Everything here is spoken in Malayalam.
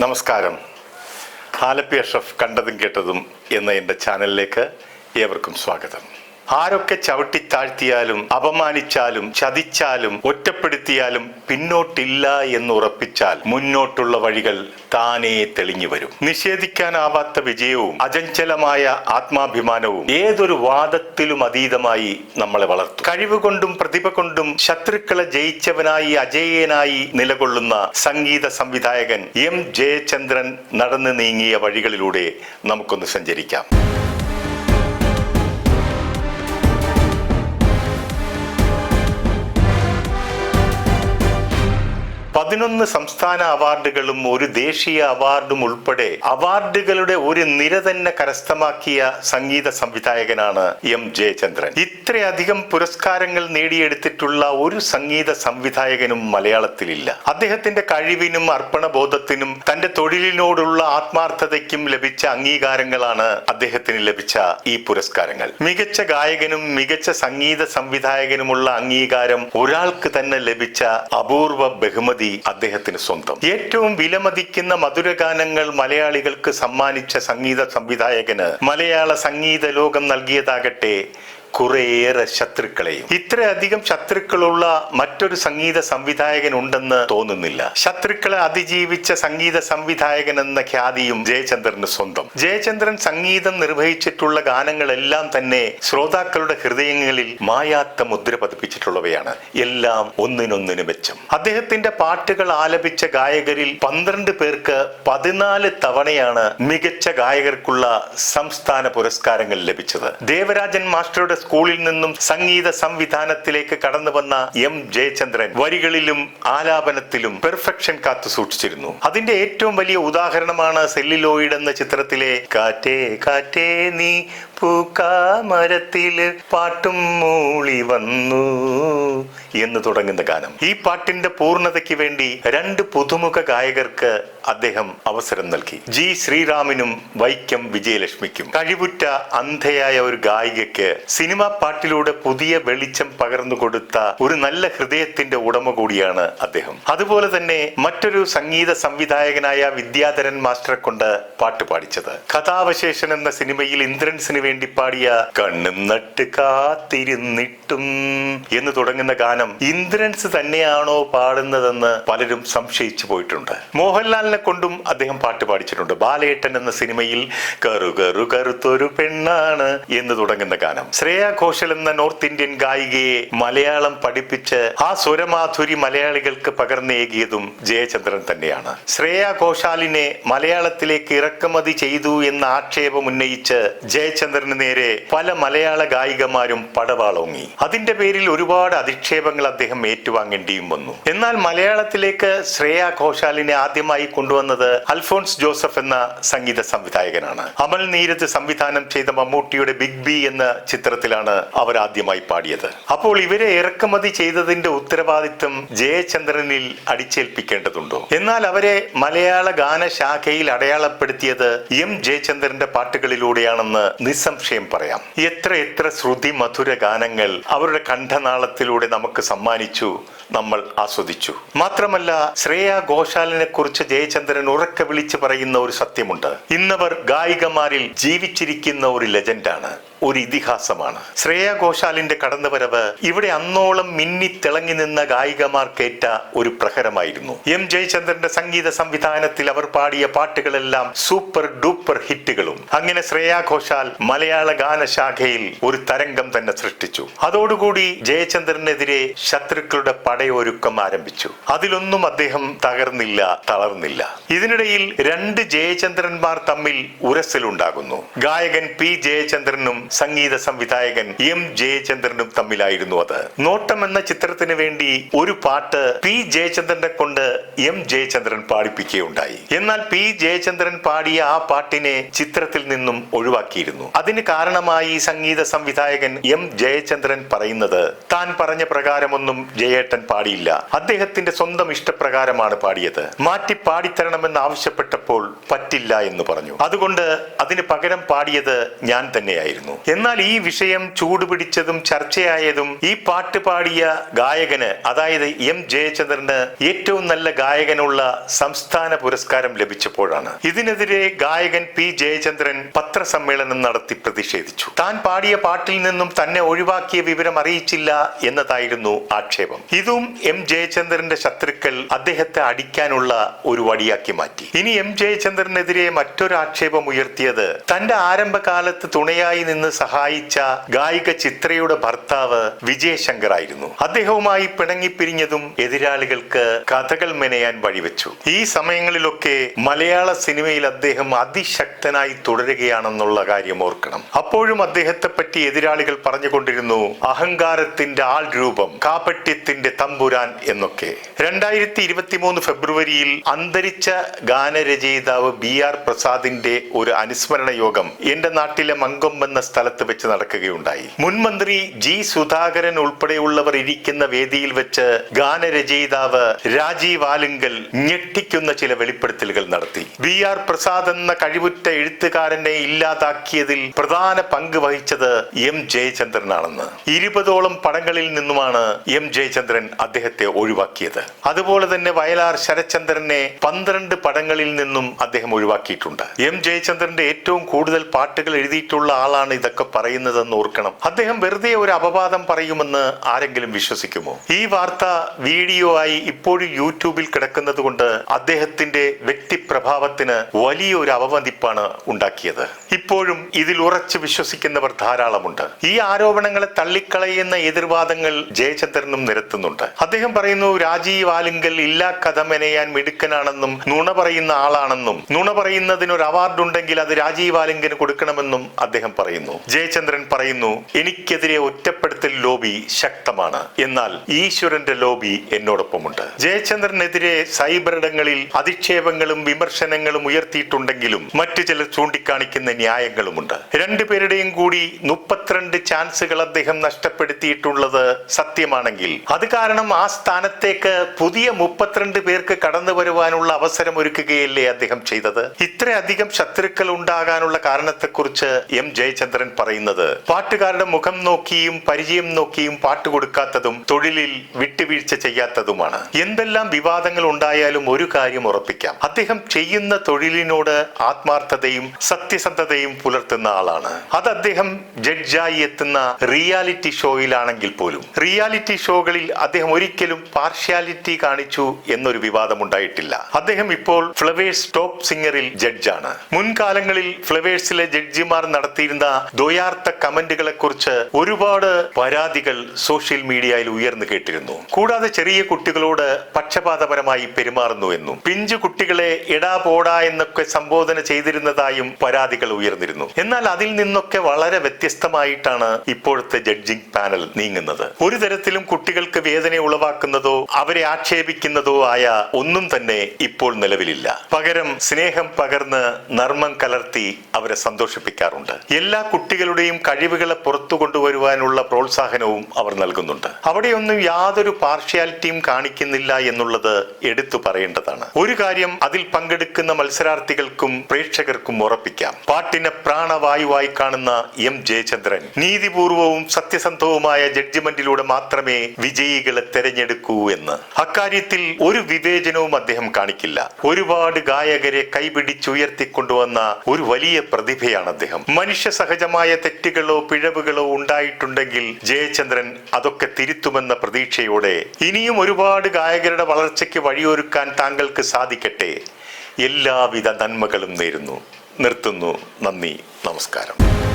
നമസ്കാരം. ഹാലപ്പി അഷ്റഫ് കണ്ടതും കേട്ടതും എന്ന എന്റെ ചാനലിലേക്ക് ഏവർക്കും സ്വാഗതം. ആരൊക്കെ ചവിട്ടിത്താഴ്ത്തിയാലും അപമാനിച്ചാലും ചതിച്ചാലും ഒറ്റപ്പെടുത്തിയാലും പിന്നോട്ടില്ല എന്ന് ഉറപ്പിച്ചാൽ മുന്നോട്ടുള്ള വഴികൾ താനേ തെളിഞ്ഞു വരും. നിഷേധിക്കാനാവാത്ത വിജയവും അചഞ്ചലമായ ആത്മാഭിമാനവും ഏതൊരു വാദത്തിലും അതീതമായി നമ്മളെ വളർത്തും. കഴിവുകൊണ്ടും പ്രതിഭ കൊണ്ടും ശത്രുക്കളെ ജയിച്ചവനായി അജേയനായി നിലകൊള്ളുന്ന സംഗീത സംവിധായകൻ എം ജയചന്ദ്രൻ നടന്നു നീങ്ങിയ വഴികളിലൂടെ നമുക്കൊന്ന് സഞ്ചരിക്കാം. പതിനൊന്ന് സംസ്ഥാന അവാർഡുകളും ഒരു ദേശീയ അവാർഡും ഉൾപ്പെടെ അവാർഡുകളുടെ ഒരു നിര തന്നെ കരസ്ഥമാക്കിയ സംഗീത സംവിധായകനാണ് എം ജയചന്ദ്രൻ. ഇത്രയധികം പുരസ്കാരങ്ങൾ നേടിയെടുത്തിട്ടുള്ള ഒരു സംഗീത സംവിധായകനും മലയാളത്തിലില്ല. അദ്ദേഹത്തിന്റെ കഴിവിനും അർപ്പണബോധത്തിനും തന്റെ തൊഴിലിനോടുള്ള ആത്മാർത്ഥതയ്ക്കും ലഭിച്ച അംഗീകാരങ്ങളാണ് അദ്ദേഹത്തിന് ലഭിച്ച ഈ പുരസ്കാരങ്ങൾ. മികച്ച ഗായകനും മികച്ച സംഗീത സംവിധായകനുമുള്ള അംഗീകാരം ഒരാൾക്ക് തന്നെ ലഭിച്ച അപൂർവ ബഹുമതി അദ്ദേഹത്തിന് സ്വന്തം. ഏറ്റവും വിലമതിക്കുന്ന മധുരഗാനങ്ങൾ മലയാളികൾക്ക് സമ്മാനിച്ച സംഗീത സംവിധായകന് മലയാള സംഗീത ലോകം നൽകിയതാകട്ടെ കുറേയേറെ ശത്രുക്കളെയും. ഇത്രയധികം ശത്രുക്കളുള്ള മറ്റൊരു സംഗീത സംവിധായകൻ ഉണ്ടെന്ന് തോന്നുന്നില്ല. ശത്രുക്കളെ അതിജീവിച്ച സംഗീത സംവിധായകൻ എന്ന ഖ്യാതിയും ജയചന്ദ്രന് സ്വന്തം. ജയചന്ദ്രൻ സംഗീതം നിർവഹിച്ചിട്ടുള്ള ഗാനങ്ങളെല്ലാം തന്നെ ശ്രോതാക്കളുടെ ഹൃദയങ്ങളിൽ മായാത്ത മുദ്ര പതിപ്പിച്ചിട്ടുള്ളവയാണ്. എല്ലാം ഒന്നിനൊന്നിന് മെച്ചം. അദ്ദേഹത്തിന്റെ പാട്ടുകൾ ആലപിച്ച ഗായകരിൽ പന്ത്രണ്ട് പേർക്ക് പതിനാല് തവണയാണ് മികച്ച ഗായകർക്കുള്ള സംസ്ഥാന പുരസ്കാരങ്ങൾ ലഭിച്ചത്. ദേവരാജൻ മാസ്റ്ററുടെ സ്കൂളിൽ നിന്നും സംഗീത സംവിധാനത്തിലേക്ക് കടന്നു വന്ന എം ജയചന്ദ്രൻ വരികളിലും ആലാപനത്തിലും പെർഫെക്ഷൻ കാത്തു സൂക്ഷിച്ചിരുന്നു. അതിന്റെ ഏറ്റവും വലിയ ഉദാഹരണമാണ് സെല്ലിലോയിഡ് എന്ന ചിത്രത്തിലെ കാറ്റേ കാറ്റേ നീ പൂക്കാമരത്തിൽ പാട്ടും മൂളി വന്നു എന്ന് തുടങ്ങുന്ന ഗാനം. ഈ പാട്ടിന്റെ പൂർണതയ്ക്ക് വേണ്ടി രണ്ട് പുതുമുഖ ഗായകർക്ക് അദ്ദേഹം അവസരം നൽകി. ജി ശ്രീറാമിനും വൈക്കം വിജയലക്ഷ്മിക്കും. കഴിവുറ്റ അന്ധയായ ഒരു ഗായികയ്ക്ക് സിനിമാ പാട്ടിലൂടെ പുതിയ വെളിച്ചം പകർന്നു കൊടുത്ത ഒരു നല്ല ഹൃദയത്തിന്റെ ഉടമ കൂടിയാണ് അദ്ദേഹം. അതുപോലെ തന്നെ മറ്റൊരു സംഗീത സംവിധായകനായ വിദ്യാധരൻ മാസ്റ്ററെ കൊണ്ട് പാട്ട് പാടിച്ചത്. കഥാവശേഷൻ എന്ന സിനിമയിൽ ഇന്ദ്രൻസിന് വേണ്ടി പാടിയ കണ്ണും നട്ട് കാത്തിരുന്നിട്ടും എന്ന് തുടങ്ങുന്ന ഗാനം ഇന്ദ്രൻസ് തന്നെയാണോ പാടുന്നതെന്ന് പലരും സംശയിച്ചു പോയിട്ടുണ്ട്. മോഹൻലാലിനെ കൊണ്ടും അദ്ദേഹം പാട്ട് പാടിച്ചിട്ടുണ്ട്. ബാലേട്ടൻ എന്ന സിനിമയിൽ കറു കറു കറുത്തൊരു പെണ്ണാണ് എന്ന് തുടങ്ങുന്ന ഗാനം. ശ്രേയ ഘോഷൽ എന്ന നോർത്ത് ഇന്ത്യൻ ഗായികയെ മലയാളം പഠിപ്പിച്ച് ആ സ്വരമാധുരി മലയാളികൾക്ക് പകർന്നേകിയതും ജയചന്ദ്രൻ തന്നെയാണ്. ശ്രേയ ഘോഷാലിനെ മലയാളത്തിലേക്ക് ഇറക്കുമതി ചെയ്തു എന്ന ആക്ഷേപം ഉന്നയിച്ച് ജയചന്ദ്രന് നേരെ പല മലയാള ഗായികമാരും പടവാളോങ്ങി. അതിന്റെ പേരിൽ ഒരുപാട് അധിക്ഷേപങ്ങൾ അദ്ദേഹം ഏറ്റുവാങ്ങേണ്ടിയും വന്നു. എന്നാൽ മലയാളത്തിലേക്ക് ശ്രേയ ഘോഷാലിനെ ആദ്യമായി കൊണ്ടുവന്നത് അൽഫോൺസ് ജോസഫ് എന്ന സംഗീത സംവിധായകനാണ്. അമൽ നീരജ് സംവിധാനം ചെയ്ത മമ്മൂട്ടിയുടെ ബിഗ് ബി എന്ന ചിത്രത്തിലാണ് അവർ ആദ്യമായി പാടിയത്. അപ്പോൾ ഇവരെ ഇറക്കുമതി ചെയ്തതിന്റെ ഉത്തരവാദിത്വം ജയചന്ദ്രനിൽ അടിച്ചേൽപ്പിക്കേണ്ടതുണ്ടോ? എന്നാൽ അവരെ മലയാള ഗാന ശാഖയിൽ അടയാളപ്പെടുത്തിയത് എം ജയചന്ദ്രന്റെ പാട്ടുകളിലൂടെയാണെന്ന് നിസ്സംശയം പറയാം. എത്ര എത്ര ശ്രുതി മധുര ഗാനങ്ങൾ അവരുടെ കണ്ഠനാളത്തിലൂടെ നമുക്ക് സമ്മാനിച്ചു നമ്മൾ ആസ്വദിച്ചു. മാത്രമല്ല ശ്രേയ ഘോഷാലിനെ കുറിച്ച് ജയചന്ദ്രൻ ഉറക്കെ വിളിച്ചു പറയുന്ന ഒരു സത്യമുണ്ട്. ഇന്നവർ ഗായികമാരിൽ ജീവിച്ചിരിക്കുന്ന ഒരു ലെജൻഡാണ്. ഒരു ഇതിഹാസമാണ് ശ്രേയ ഘോഷാലിന്റെ കടന്നുവരവ് ഇവിടെ അന്നോളം മിന്നി തിളങ്ങി നിന്ന ഗായികമാർക്കേറ്റ ഒരു പ്രഹരമായിരുന്നു. എം ജയചന്ദ്രന്റെ സംഗീത സംവിധാനത്തിൽ അവർ പാടിയ പാട്ടുകളെല്ലാം സൂപ്പർ ഡൂപ്പർ ഹിറ്റുകളും. അങ്ങനെ ശ്രേയ ഘോഷാൽ മലയാള ഗാനശാഖയിൽ ഒരു തരംഗം തന്നെ സൃഷ്ടിച്ചു. അതോടുകൂടി ജയചന്ദ്രനെതിരെ ശത്രുക്കളുടെ പടയൊരുക്കം ആരംഭിച്ചു. അതിലൊന്നും അദ്ദേഹം തകർന്നില്ല തളർന്നില്ല. ഇതിനിടയിൽ രണ്ട് ജയചന്ദ്രന്മാർ തമ്മിൽ ഉരസലുണ്ടാകുന്നു. ഗായകൻ പി ജയചന്ദ്രനും സംഗീത സംവിധായകൻ എം ജയചന്ദ്രനും തമ്മിലായിരുന്നു അത്. നോട്ടം എന്ന ചിത്രത്തിന് വേണ്ടി ഒരു പാട്ട് പി ജയചന്ദ്രനെ കൊണ്ട് എം ജയചന്ദ്രൻ പാടിപ്പിക്കുകയുണ്ടായി. എന്നാൽ പി ജയചന്ദ്രൻ പാടിയ ആ പാട്ടിനെ ചിത്രത്തിൽ നിന്നും ഒഴിവാക്കിയിരുന്നു. അതിന് കാരണമായി സംഗീത സംവിധായകൻ എം ജയചന്ദ്രൻ പറയുന്നത് താൻ പറഞ്ഞ പ്രകാരമൊന്നും ജയേട്ടൻ പാടിയില്ല. അദ്ദേഹത്തിന്റെ സ്വന്തം ഇഷ്ടപ്രകാരമാണ് പാടിയത്. മാറ്റി പാടിത്തരണമെന്ന് ആവശ്യപ്പെട്ടപ്പോൾ പറ്റില്ല എന്ന് പറഞ്ഞു. അതുകൊണ്ട് അതിന് പകരം പാടിയത് ഞാൻ തന്നെയായിരുന്നു. എന്നാൽ ഈ വിഷയം ചൂടുപിടിച്ചതും ചർച്ചയായതും ഈ പാട്ട് പാടിയ ഗായകന് അതായത് എം ജയചന്ദ്രന് ഏറ്റവും നല്ല ഗായകനുള്ള സംസ്ഥാന പുരസ്കാരം ലഭിച്ചപ്പോഴാണ്. ഇതിനെതിരെ ഗായകൻ പി ജയചന്ദ്രൻ പത്രസമ്മേളനം നടത്തി പ്രതിഷേധിച്ചു. താൻ പാടിയ പാട്ടിൽ നിന്നും തന്നെ ഒഴിവാക്കിയ വിവരം അറിയിച്ചില്ല എന്നതായിരുന്നു ആക്ഷേപം. ഇതും എം ജയചന്ദ്രന്റെ ശത്രുക്കൾ അദ്ദേഹത്തെ അടിക്കാനുള്ള ഒരു വടിയാക്കി മാറ്റി. ഇനി എം ജയചന്ദ്രനെതിരെ മറ്റൊരു ആക്ഷേപം ഉയർത്തിയത് തന്റെ ആരംഭകാലത്ത് തുണയായി നിന്ന് സഹായിച്ച ഗായിക ചിത്രയുടെ ഭർത്താവ് വിജയശങ്കർ ആയിരുന്നു അദ്ദേഹവുമായി പിണങ്ങിപ്പിരിഞ്ഞതും എതിരാളികൾക്ക് കഥകൾ മെനയാൻ വഴിവെച്ചു. ഈ സമയങ്ങളിലൊക്കെ മലയാള സിനിമയിൽ അദ്ദേഹം അതിശക്തനായി തുടരുകയാണെന്നുള്ള കാര്യം ഓർക്കണം. അപ്പോഴും അദ്ദേഹത്തെ പറ്റി എതിരാളികൾ പറഞ്ഞുകൊണ്ടിരുന്നു അഹങ്കാരത്തിന്റെ ആൾ രൂപം കാപട്യത്തിന്റെ തമ്പുരാൻ എന്നൊക്കെ. രണ്ടായിരത്തി ഇരുപത്തിമൂന്ന് ഫെബ്രുവരിയിൽ അന്തരിച്ച ഗാനരചയിതാവ് ബി ആർ പ്രസാദിന്റെ ഒരു അനുസ്മരണ യോഗം എന്റെ നാട്ടിലെ മങ്കൊമ്പെന്ന എന്ന സ്ഥലത്ത് വെച്ച് നടക്കുകയുണ്ടായി. മുൻമന്ത്രി ജി സുധാകരൻ ഉൾപ്പെടെയുള്ളവർ ഇരിക്കുന്ന വേദിയിൽ വെച്ച് ഗാനരചയിതാവ് രാജീവ് ആലുങ്കൽ ഞെട്ടിക്കുന്ന ചില വെളിപ്പെടുത്തലുകൾ നടത്തി. ബി ആർ പ്രസാദ് എന്ന കഴിവുറ്റ എഴുത്തുകാരനെ ഇല്ലാതാക്കിയതിൽ പ്രധാന പങ്ക് വഹിച്ചത് എം ജയചന്ദ്രനാണെന്ന്. ഇരുപതോളം പടങ്ങളിൽ നിന്നുമാണ് എം ജയചന്ദ്രൻ അദ്ദേഹത്തെ ഒഴിവാക്കിയത്. അതുപോലെ തന്നെ വയലാർ ശരചന്ദ്രനെ പന്ത്രണ്ട് പടങ്ങളിൽ നിന്നും അദ്ദേഹം ഒഴിവാക്കിയിട്ടുണ്ട്. എം ജയചന്ദ്രന്റെ ഏറ്റവും കൂടുതൽ പാട്ടുകൾ എഴുതിയിട്ടുള്ള ആളാണ് ഇതൊക്കെ പറയുന്നതെന്ന് ഓർക്കണം. അദ്ദേഹം വെറുതെ ഒരു അപവാദം പറയുമെന്ന് ആരെങ്കിലും വിശ്വസിക്കുമോ? ഈ വാർത്ത വീഡിയോ ആയി ഇപ്പോഴും യൂട്യൂബിൽ കിടക്കുന്നത് കൊണ്ട് അദ്ദേഹത്തിന്റെ വ്യക്തിപ്രഭാവത്തിന് വലിയൊരു അവമതിപ്പാണ് ഉണ്ടാക്കിയത്. ഇപ്പോഴും ഇതിൽ ഉറച്ചു വിശ്വസിക്കുന്നവർ ധാരാളമുണ്ട്. ഈ ആരോപണങ്ങളെ തള്ളിക്കളയുന്ന എതിർവാദങ്ങൾ ജയചന്ദ്രനും നിരത്തുന്നുണ്ട്. അദ്ദേഹം പറയുന്നു രാജീവ് ആലിംഗൽ ഇല്ലാ കഥ മെനയാൻ മിടുക്കനാണെന്നും നുണ പറയുന്ന ആളാണെന്നും നുണ പറയുന്നതിന് ഒരു അവാർഡ് ഉണ്ടെങ്കിൽ അത് രാജീവ് ആലിംഗന് കൊടുക്കണമെന്നും അദ്ദേഹം പറയുന്നു. ജയചന്ദ്രൻ പറയുന്നു എനിക്കെതിരെ ഒറ്റപ്പെടുത്തൽ ലോബി ശക്തമാണ്. എന്നാൽ ഈശ്വരന്റെ ലോബി എന്നോടൊപ്പമുണ്ട്. ജയചന്ദ്രനെതിരെ സൈബർ ഇടങ്ങളിൽ അധിക്ഷേപങ്ങളും വിമർശനങ്ങളും ഉയർത്തിയിട്ടുണ്ടെങ്കിലും മറ്റു ചിലർ ചൂണ്ടിക്കാണിക്കുന്ന ന്യായങ്ങളുമുണ്ട്. രണ്ടുപേരുടെയും കൂടി മുപ്പത്തിരണ്ട് ചാൻസുകൾ അദ്ദേഹം നഷ്ടപ്പെടുത്തിയിട്ടുള്ളത് സത്യമാണെങ്കിൽ അത് കാരണം ആ സ്ഥാനത്തേക്ക് പുതിയ മുപ്പത്തിരണ്ട് പേർക്ക് കടന്നു വരുവാനുള്ള അവസരം ഒരുക്കുകയല്ലേ അദ്ദേഹം ചെയ്തത്? ഇത്രയധികം ശത്രുക്കൾ ഉണ്ടാകാനുള്ള കാരണത്തെക്കുറിച്ച് എം. ജയചന്ദ്രൻ പറയുന്നത് പാട്ടുകാരുടെ മുഖം നോക്കിയും പരിചയം നോക്കിയും പാട്ട് കൊടുക്കാത്തതും തൊഴിലിൽ വിട്ടുവീഴ്ച ചെയ്യാത്തതുമാണ്. എന്തെല്ലാം വിവാദങ്ങൾ ഉണ്ടായാലും ഒരു കാര്യം ഉറപ്പിക്കാം. അദ്ദേഹം ചെയ്യുന്ന തൊഴിലിനോട് ആത്മാർത്ഥതയും സത്യസന്ധതയും പുലർത്തുന്ന ആളാണ്. അത് അദ്ദേഹം ജഡ്ജായി എത്തുന്ന റിയാലിറ്റി ഷോയിലാണെങ്കിൽ പോലും. റിയാലിറ്റി ഷോകളിൽ അദ്ദേഹം ഒരിക്കലും പാർഷ്യാലിറ്റി കാണിച്ചു എന്നൊരു വിവാദം ഉണ്ടായിട്ടില്ല അദ്ദേഹം ഇപ്പോൾ ഫ്ലവേഴ്സ് ടോപ്പ് സിംഗറിൽ ജഡ്ജാണ്. മുൻകാലങ്ങളിൽ ഫ്ലവേഴ്സിലെ ജഡ്ജിമാർ നടത്തിയിരുന്ന ദ്വയാർത്ഥ കമന്റുകളെ കുറിച്ച് ഒരുപാട് പരാതികൾ സോഷ്യൽ മീഡിയയിൽ ഉയർന്നു കേട്ടിരുന്നു. കൂടാതെ ചെറിയ കുട്ടികളോട് പക്ഷപാതപരമായി പെരുമാറുന്നു എന്നും പിഞ്ചു കുട്ടികളെ എടാ പോടാ എന്നൊക്കെ സംബോധന ചെയ്തിരുന്നതായും പരാതികൾ ഉയർന്നിരുന്നു. എന്നാൽ അതിൽ നിന്നൊക്കെ വളരെ വ്യത്യസ്തമായിട്ടാണ് ഇപ്പോഴത്തെ ജഡ്ജിംഗ് പാനൽ നീങ്ങുന്നത്. ഒരു തരത്തിലും കുട്ടികൾക്ക് വേദന ഉളവാക്കുന്നതോ അവരെ ആക്ഷേപിക്കുന്നതോ ആയ ഒന്നും തന്നെ ഇപ്പോൾ നിലവിലില്ല. പകരം സ്നേഹം പകർന്ന് നർമ്മം കലർത്തി അവരെ സന്തോഷിപ്പിക്കാറുണ്ട്. എല്ലാ കുട്ടികളുടെയും കഴിവുകളെ പുറത്തു കൊണ്ടുവരുവാനുള്ള പ്രോത്സാഹനവും അവർ നൽകുന്നുണ്ട്. അവിടെയൊന്നും യാതൊരു പാർഷ്യാലിറ്റിയും കാണിക്കുന്നില്ല എന്നുള്ളത് എടുത്തു പറയേണ്ടതാണ്. ഒരു കാര്യം അതിൽ പങ്കെടുക്കുന്ന മത്സരാർത്ഥികൾക്കും പ്രേക്ഷകർക്കും ഉറപ്പിക്കാം. പാട്ടിനെ പ്രാണവായുവായി കാണുന്ന എം ജയചന്ദ്രൻ നീതിപൂർവവും സത്യസന്ധവുമായ ജഡ്ജ്മെന്റിലൂടെ മാത്രമേ വിജയികളെ തെരഞ്ഞെടുക്കൂ എന്ന്. അക്കാര്യത്തിൽ ഒരു വിവേചനവും അദ്ദേഹം കാണിക്കില്ല. ഒരുപാട് ഗായകരെ കൈപിടിച്ചുയർത്തിക്കൊണ്ടുവന്ന ഒരു വലിയ പ്രതിഭയാണ് അദ്ദേഹം. മനുഷ്യ സഹജമായ തെറ്റുകളോ പിഴവുകളോ ഉണ്ടായിട്ടുണ്ടെങ്കിൽ ജയചന്ദ്രൻ അതൊക്കെ തിരുത്തുമെന്ന പ്രതീക്ഷയോടെ ഇനിയും ഒരുപാട് ഗായകരുടെ വളർച്ചയ്ക്ക് വഴിയൊരുക്കാൻ താങ്കൾക്ക് സാധിക്കട്ടെ. എല്ലാവിധ നന്മകളും നേരുന്നു. നിർത്തുന്നു. നന്ദി. നമസ്കാരം.